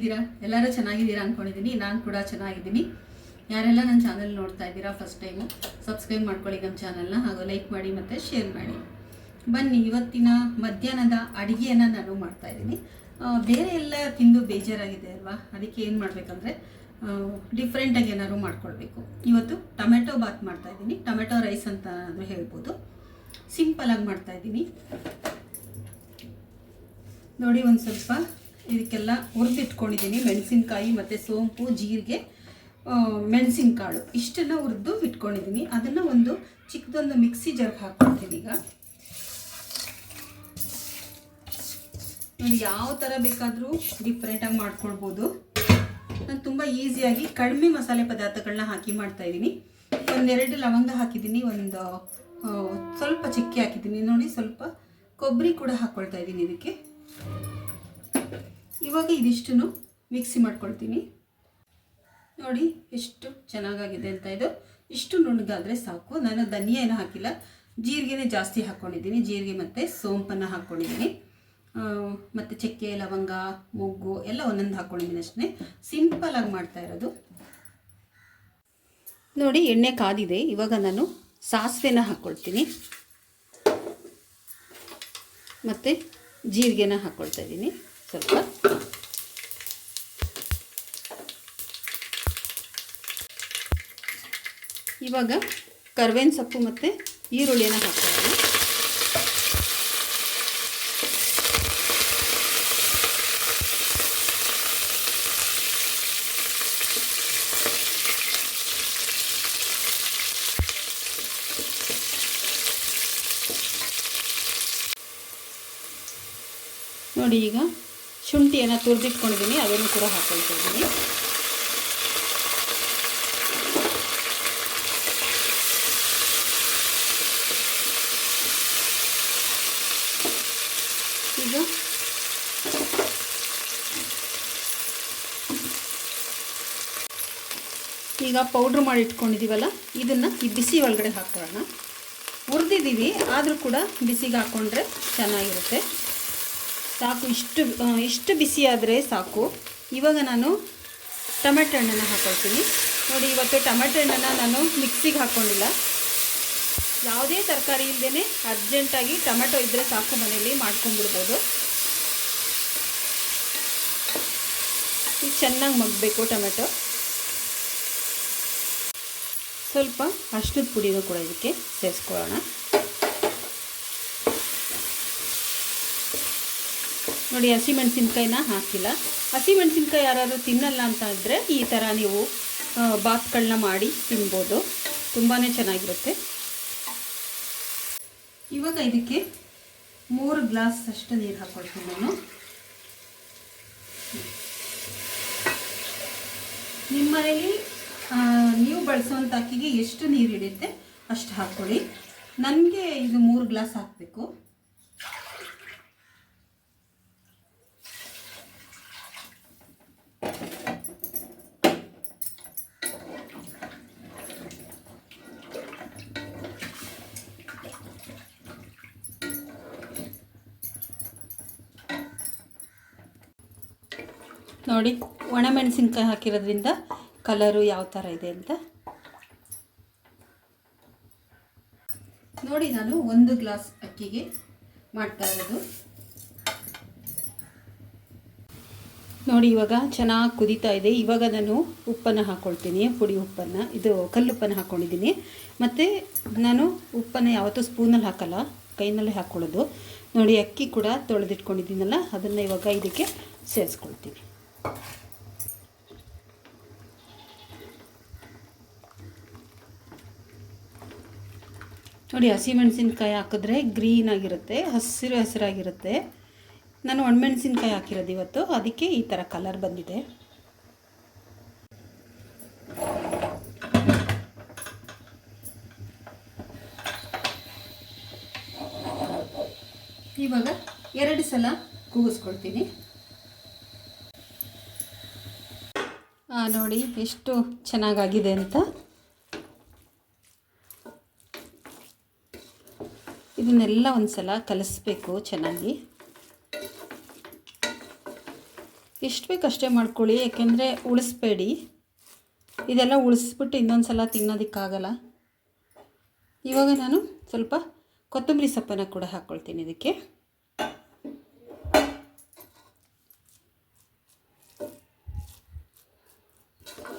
ಹೇಗಿದ್ದೀರಾ ಎಲ್ಲರೂ ಚೆನ್ನಾಗಿದ್ದೀರಾ ಅಂದ್ಕೊಂಡಿದ್ದೀನಿ ನಾನು ಕೂಡ ಚೆನ್ನಾಗಿದ್ದೀನಿ. ಯಾರೆಲ್ಲ ನನ್ನ ಚಾನಲ್ ನೋಡ್ತಾ ಇದ್ದೀರಾ ಫಸ್ಟ್ ಟೈಮು ಸಬ್ಸ್ಕ್ರೈಬ್ ಮಾಡ್ಕೊಳ್ಳಿ ನಮ್ಮ ಚಾನಲ್ನ ಹಾಗೂ ಲೈಕ್ ಮಾಡಿ ಮತ್ತು ಶೇರ್ ಮಾಡಿ. ಬನ್ನಿ, ಇವತ್ತಿನ ಮಧ್ಯಾಹ್ನದ ಅಡುಗೆಯನ್ನು ನಾನು ಮಾಡ್ತಾ ಇದ್ದೀನಿ. ಬೇರೆ ಎಲ್ಲ ತಿಂದು ಬೇಜಾರಾಗಿದೆ ಅಲ್ವಾ? ಅದಕ್ಕೆ ಏನು ಮಾಡಬೇಕಂದ್ರೆ ಡಿಫ್ರೆಂಟಾಗಿ ಏನಾದ್ರು ಮಾಡ್ಕೊಳ್ಬೇಕು. ಇವತ್ತು ಟೊಮೆಟೊ ಬಾತ್ ಮಾಡ್ತಾ ಇದ್ದೀನಿ. ಟೊಮೆಟೊ ರೈಸ್ ಅಂತ ಆದರೂ ಹೇಳ್ಬೋದು. ಮಾಡ್ತಾ ಇದ್ದೀನಿ. ನೋಡಿ ಒಂದು ಸ್ವಲ್ಪ. ಇದಕ್ಕೆಲ್ಲ ಹುರಿದಿಟ್ಕೊಂಡಿದ್ದೀನಿ. ಮೆಣಸಿನ್ಕಾಯಿ ಮತ್ತು ಸೋಂಪು, ಜೀರಿಗೆ ಮೆಣಸಿನಕಾಳು. ಇಷ್ಟನ್ನು ಹುರಿದು ಇಟ್ಕೊಂಡಿದ್ದೀನಿ. ಅದನ್ನು ಒಂದು ಚಿಕ್ಕದೊಂದು ಮಿಕ್ಸಿ ಜಾರ್ಗೆ ಹಾಕ್ಕೊಳ್ತೀನಿ ಈಗ. ನೋಡಿ, ಯಾವ ಥರ ಬೇಕಾದರೂ ಡಿಫ್ರೆಂಟಾಗಿ ಮಾಡ್ಕೊಳ್ಬೋದು. ನಾನು ತುಂಬ ಈಸಿಯಾಗಿ ಕಡಿಮೆ ಮಸಾಲೆ ಪದಾರ್ಥಗಳನ್ನ ಹಾಕಿ ಮಾಡ್ತಾಯಿದ್ದೀನಿ ಒಂದೆರಡು ಲವಂಗ ಹಾಕಿದ್ದೀನಿ, ಒಂದು ಸ್ವಲ್ಪ ಚಕ್ಕೆ ಹಾಕಿದ್ದೀನಿ. ನೋಡಿ, ಸ್ವಲ್ಪ ಕೊಬ್ಬರಿ ಕೂಡ ಹಾಕ್ಕೊಳ್ತಾ ಇದ್ದೀನಿ ಇದಕ್ಕೆ. ಇವಾಗ ಇದಿಷ್ಟನ್ನು ಮಿಕ್ಸಿ ಮಾಡ್ಕೊಳ್ತೀನಿ. ನೋಡಿ ಎಷ್ಟು ಚೆನ್ನಾಗಾಗಿದೆ ಅಂತ ಇದು. ಇಷ್ಟು ನುಣ್ಣಗಾದರೆ ಸಾಕು. ನಾನು ಧನಿಯಾ ಏನು ಹಾಕಿಲ್ಲ. ಜೀರಿಗೆನೇ ಜಾಸ್ತಿ ಹಾಕ್ಕೊಂಡಿದ್ದೀನಿ ಜೀರಿಗೆ ಮತ್ತು ಸೋಂಪನ್ನು ಹಾಕ್ಕೊಂಡಿದ್ದೀನಿ ಮತ್ತು ಚಕ್ಕೆ, ಲವಂಗ, ಮೊಗ್ಗು ಎಲ್ಲ ಒಂದೊಂದು ಹಾಕ್ಕೊಂಡಿದ್ದೀನಿ ಅಷ್ಟೇ. ಸಿಂಪಲಾಗಿ ಮಾಡ್ತಾ ಇರೋದು. ನೋಡಿ ಎಣ್ಣೆ ಕಾದಿದೆ. ಇವಾಗ ನಾನು ಸಾಸಿವೆನ ಹಾಕ್ಕೊಳ್ತೀನಿ ಮತ್ತು ಜೀರಿಗೆನ ಹಾಕ್ಕೊಳ್ತಾ ಇದ್ದೀನಿ. ಸ್ವಲ್ಪ ಇವಾಗ ಕರ್ಬೇವಿನ ಸೊಪ್ಪು ಮತ್ತು ಈರುಳ್ಳಿಯನ್ನು ಹಾಕ್ಕೊಳ್ಳೋಣ ನೋಡಿ ಈಗ ಶುಂಠಿಯನ್ನು ತುರಿದಿಟ್ಕೊಂಡಿದ್ದೀನಿ ಅದನ್ನು ಕೂಡ ಹಾಕೊಳ್ತಾ ಇದ್ದೀನಿ. ಈಗ ಈಗ ಪೌಡ್ರ್ ಮಾಡಿ ಇಟ್ಕೊಂಡಿದ್ದೀವಲ್ಲ ಇದನ್ನು ಈ ಬಿಸಿ ಒಳಗಡೆ ಹಾಕೊಳ್ಳೋಣ. ಹುರಿದಿದ್ದೀವಿ ಆದರೂ ಕೂಡ ಬಿಸಿಗೆ ಹಾಕ್ಕೊಂಡ್ರೆ ಚೆನ್ನಾಗಿರುತ್ತೆ. ಸಾಕು. ಇಷ್ಟು ಇಷ್ಟು ಬಿಸಿ ಆದರೆ ಸಾಕು. ಇವಾಗ ನಾನು ಟೊಮೆಟೊ ಹಣ್ಣನ್ನು ಹಾಕೊಳ್ತೀನಿ. ನೋಡಿ, ಇವತ್ತು ಟೊಮೆಟೊ ಹಣ್ಣನ್ನು ನಾನು ಮಿಕ್ಸಿಗೆ ಹಾಕ್ಕೊಂಡಿಲ್ಲ ಯಾವುದೇ ತರಕಾರಿ ಇಲ್ಲದೇ ಅರ್ಜೆಂಟಾಗಿ ಟೊಮೆಟೊ ಇದ್ದರೆ ಸಾಕು ಮನೆಯಲ್ಲಿ ಮಾಡ್ಕೊಂಡ್ಬಿಡ್ಬೋದು. ಚೆನ್ನಾಗಿ ಮಗ್ಬೇಕು ಟೊಮೆಟೊ. ಸ್ವಲ್ಪ ಅಷ್ಟದ ಪುಡಿನೂ ಕೂಡ ಇದಕ್ಕೆ ಸೇರಿಸ್ಕೊಳ್ಳೋಣ. ನೋಡಿ ಹಸಿಮೆಣಸಿನ್ಕಾಯಿನ ಹಾಕಿಲ್ಲ. ಹಸಿಮೆಣಸಿನ್ಕಾಯಿ ಯಾರಾದರೂ ತಿನ್ನಲ್ಲ ಅಂತ ಇದ್ದರೆ ಈ ಥರ ನೀವು ಬಾತ್ಗಳನ್ನ ಮಾಡಿ ತಿನ್ಬೋದು. ತುಂಬಾ ಚೆನ್ನಾಗಿರುತ್ತೆ. ಇವಾಗ ಇದಕ್ಕೆ ಮೂರು ಗ್ಲಾಸ್ ಅಷ್ಟು ನೀರು ಹಾಕ್ಕೊಳ್ತೀನಿ ನಾನು. ನಿಮ್ಮ ಮನೇಲಿ ನೀವು ಬಳಸುವಂಥ ಅಕ್ಕಿಗೆ ಎಷ್ಟು ನೀರು ಹಿಡಿಯುತ್ತೆ ಅಷ್ಟು ಹಾಕ್ಕೊಳ್ಳಿ. ನನಗೆ ಇದು ಮೂರು ಗ್ಲಾಸ್ ಹಾಕಬೇಕು. ನೋಡಿ ಒಣಮೆಣಸಿನ್ಕಾಯಿ ಹಾಕಿರೋದ್ರಿಂದ ಕಲರು ಯಾವ ಥರ ಇದೆ ಅಂತ. ನೋಡಿ, ನಾನು ಒಂದು ಗ್ಲಾಸ್ ಅಕ್ಕಿಗೆ ಮಾಡ್ತಾ ಇರೋದು. ನೋಡಿ, ಇವಾಗ ಚೆನ್ನಾಗಿ ಕುದೀತಾ ಇದೆ. ಇವಾಗ ನಾನು ಉಪ್ಪನ್ನು ಹಾಕ್ಕೊಳ್ತೀನಿ ಪುಡಿ ಉಪ್ಪನ್ನು. ಇದು ಕಲ್ಲುಪ್ಪನ್ನು ಹಾಕ್ಕೊಂಡಿದ್ದೀನಿ ಮತ್ತು ನಾನು ಉಪ್ಪನ್ನು ಯಾವತ್ತೂ ಸ್ಪೂನಲ್ಲಿ ಹಾಕಲ್ಲ, ಕೈನಲ್ಲೇ ಹಾಕ್ಕೊಳ್ಳೋದು ನೋಡಿ, ಅಕ್ಕಿ ಕೂಡ ತೊಳೆದಿಟ್ಕೊಂಡಿದ್ದೀನಲ್ಲ, ಅದನ್ನು ಇವಾಗ ಇದಕ್ಕೆ ಸೇರಿಸ್ಕೊಳ್ತೀನಿ. ನೋಡಿ ಹಸಿಮೆಣಸಿನ್ಕಾಯಿ ಹಾಕಿದ್ರೆ ಗ್ರೀನ್ ಆಗಿರುತ್ತೆ, ಹಸಿರು ಹಸಿರಾಗಿರುತ್ತೆ. ನಾನು ಒಣಮೆಣಸಿನ್ಕಾಯಿ ಹಾಕಿರೋದು ಇವತ್ತು, ಅದಕ್ಕೆ ಈ ಥರ ಕಲರ್ ಬಂದಿದೆ. ಇವಾಗ ಎರಡು ಸಲ ಕೂಗಿಸ್ಕೊಳ್ತೀನಿ ನೋಡಿ, ಎಷ್ಟು ಚೆನ್ನಾಗಾಗಿದೆ ಅಂತ. ಇದನ್ನೆಲ್ಲ ಒಂದು ಸಲ ಕಲಿಸ್ಬೇಕು ಚೆನ್ನಾಗಿ. ಎಷ್ಟು ಅಷ್ಟೇ ಮಾಡ್ಕೊಳ್ಳಿ ಯಾಕೆಂದರೆ ಉಳಿಸ್ಬೇಡಿ. ಇದೆಲ್ಲ ಉಳಿಸ್ಬಿಟ್ಟು ಇನ್ನೊಂದು ಸಲ ತಿನ್ನೋದಕ್ಕಾಗಲ್ಲ. ಇವಾಗ ನಾನು ಸ್ವಲ್ಪ ಕೊತ್ತಂಬರಿ ಸೊಪ್ಪನ್ನು ಕೂಡ ಹಾಕ್ಕೊಳ್ತೀನಿ ಇದಕ್ಕೆ.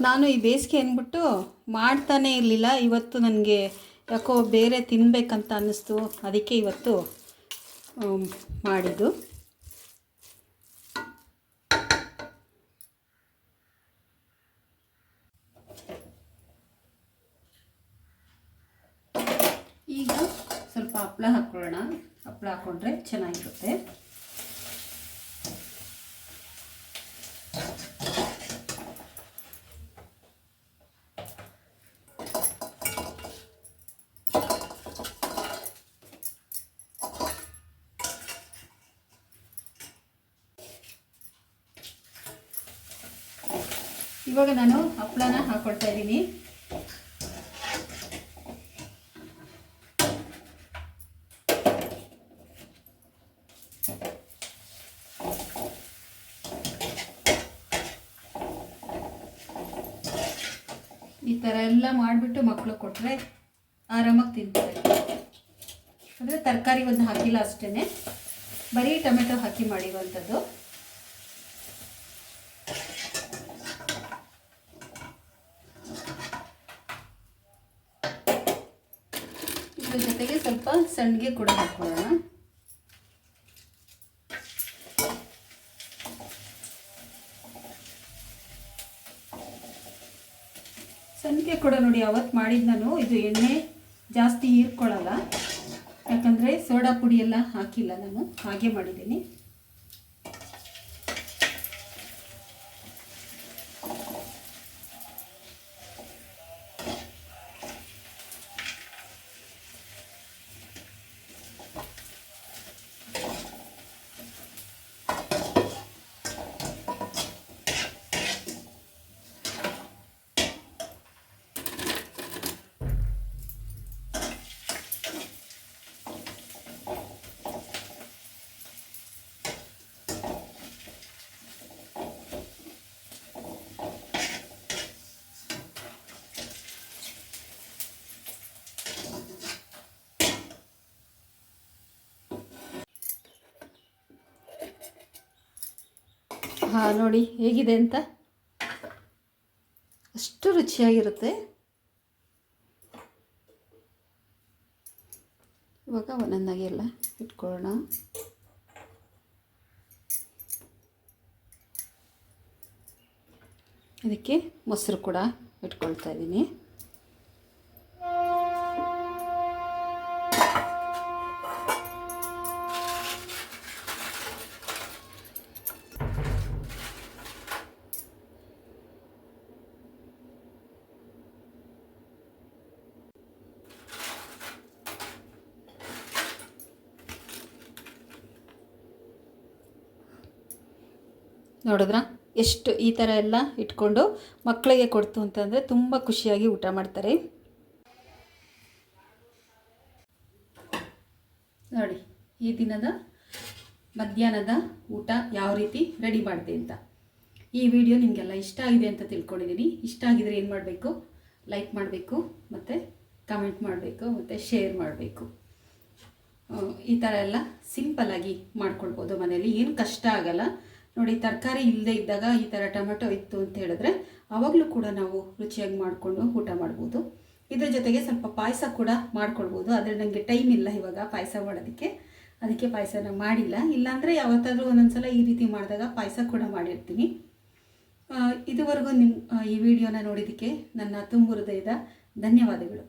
ನಾನು ಈ ಬೇಸಿಗೆ ಅಂದ್ಬಿಟ್ಟು ಮಾಡ್ತಾನೇ ಇರಲಿಲ್ಲ. ಇವತ್ತು ನನಗೆ ಯಾಕೋ ಬೇರೆ ತಿನ್ನಬೇಕಂತ ಅನ್ನಿಸ್ತು. ಅದಕ್ಕೆ ಇವತ್ತು ಮಾಡಿದ್ದು. ಈಗ ಸ್ವಲ್ಪ ಹಪ್ಪಳ ಹಾಕ್ಕೊಳ್ಳೋಣ. ಹಪ್ಪಳ ಹಾಕ್ಕೊಂಡ್ರೆ ಚೆನ್ನಾಗಿರುತ್ತೆ. ಇವಾಗ ನಾನು ಹಪ್ಪಳನ ಹಾಕೊಳ್ತಾ ಇದ್ದೀನಿ. ಈ ಥರ ಎಲ್ಲ ಮಾಡಿಬಿಟ್ಟು ಮಕ್ಕಳು ಕೊಟ್ಟರೆ ಆರಾಮಾಗಿ ತಿಂತಾರೆ. ಅಂದರೆ ತರಕಾರಿ ಒಂದು ಹಾಕಿಲ್ಲ ಅಷ್ಟೇ ಬರೀ ಟೊಮೆಟೊ ಹಾಕಿ ಮಾಡಿರುವಂಥದ್ದು. ಇದ್ರ ಜೊತೆಗೆ ಸ್ವಲ್ಪ ಸಣ್ಣಗೆ ಕೂಡ ಹಾಕ್ಕೊಳ್ಳೋಣ ಸಣ್ಣಗೆ ಕೂಡ ನೋಡಿ, ಅವತ್ತು ಮಾಡಿದ್ದು ನಾನು, ಇದು ಎಣ್ಣೆ ಜಾಸ್ತಿ ಹೀರ್ಕೊಳ್ಳಲ್ಲ. ಯಾಕಂದರೆ ಸೋಡಾ ಪುಡಿ ಎಲ್ಲ ಹಾಕಿಲ್ಲ ನಾನು, ಹಾಗೆ ಮಾಡಿದ್ದೀನಿ. ಹಾಂ, ನೋಡಿ, ಹೇಗಿದೆ ಅಂತ? ಅಷ್ಟು ರುಚಿಯಾಗಿರುತ್ತೆ. ಇವಾಗ ಒಂದೊಂದಾಗಿ ಎಲ್ಲ ಇಟ್ಕೊಳ್ಳೋಣ. ಇದಕ್ಕೆ ಮೊಸರು ಕೂಡ ಇಟ್ಕೊಳ್ತಾ ಇದ್ದೀನಿ. ನೋಡಿದ್ರ? ಎಷ್ಟು ಈ ಥರ ಎಲ್ಲ ಇಟ್ಕೊಂಡು ಮಕ್ಕಳಿಗೆ ಕೊಡ್ತು ಅಂತಂದರೆ ತುಂಬ ಖುಷಿಯಾಗಿ ಊಟ ಮಾಡ್ತಾರೆ. ನೋಡಿ, ಈ ದಿನದ ಮಧ್ಯಾಹ್ನದ ಊಟ ಯಾವ ರೀತಿ ರೆಡಿ ಮಾಡಿದೆ ಅಂತ. ಈ ವಿಡಿಯೋ ನಿಮಗೆಲ್ಲ ಇಷ್ಟ ಆಗಿದೆ ಅಂತ ತಿಳ್ಕೊಂಡಿದ್ದೀನಿ. ಇಷ್ಟ ಆಗಿದ್ರೆ ಏನು ಮಾಡಬೇಕು? ಲೈಕ್ ಮಾಡಬೇಕು, ಮತ್ತು ಕಮೆಂಟ್ ಮಾಡಬೇಕು, ಮತ್ತು ಶೇರ್ ಮಾಡಬೇಕು. ಈ ಥರ ಎಲ್ಲ ಸಿಂಪಲ್ಲಾಗಿ ಮಾಡ್ಕೊಳ್ಬೋದು ಮನೆಯಲ್ಲಿ. ಏನು ಕಷ್ಟ ಆಗಲ್ಲ. ನೋಡಿ, ತರಕಾರಿ ಇಲ್ಲದೆ ಇದ್ದಾಗ ಈ ಥರ ಟೊಮೆಟೊ ಇತ್ತು ಅಂತ ಹೇಳಿದ್ರೆ ಆವಾಗಲೂ ಕೂಡ ನಾವು ರುಚಿಯಾಗಿ ಮಾಡಿಕೊಂಡು ಊಟ ಮಾಡ್ಬೋದು. ಇದ್ರ ಜೊತೆಗೆ ಸ್ವಲ್ಪ ಪಾಯಸ ಕೂಡ ಮಾಡ್ಕೊಳ್ಬೋದು. ಆದರೆ ನನಗೆ ಟೈಮ್ ಇಲ್ಲ ಇವಾಗ ಪಾಯಸ ಮಾಡೋದಕ್ಕೆ. ಅದಕ್ಕೆ ಪಾಯಸನ ಮಾಡಿಲ್ಲ. ಇಲ್ಲಾಂದರೆ ಯಾವತ್ತಾದರೂ ಒಂದೊಂದು ಸಲ ಈ ರೀತಿ ಮಾಡಿದಾಗ ಪಾಯಸ ಕೂಡ ಮಾಡಿರ್ತೀನಿ. ಇದುವರೆಗೂ ನಿಮ್ಮ ಈ ವಿಡಿಯೋನ ನೋಡಿದ್ದಕ್ಕೆ ನನ್ನ ತುಂಬು ಹೃದಯದ ಧನ್ಯವಾದಗಳು.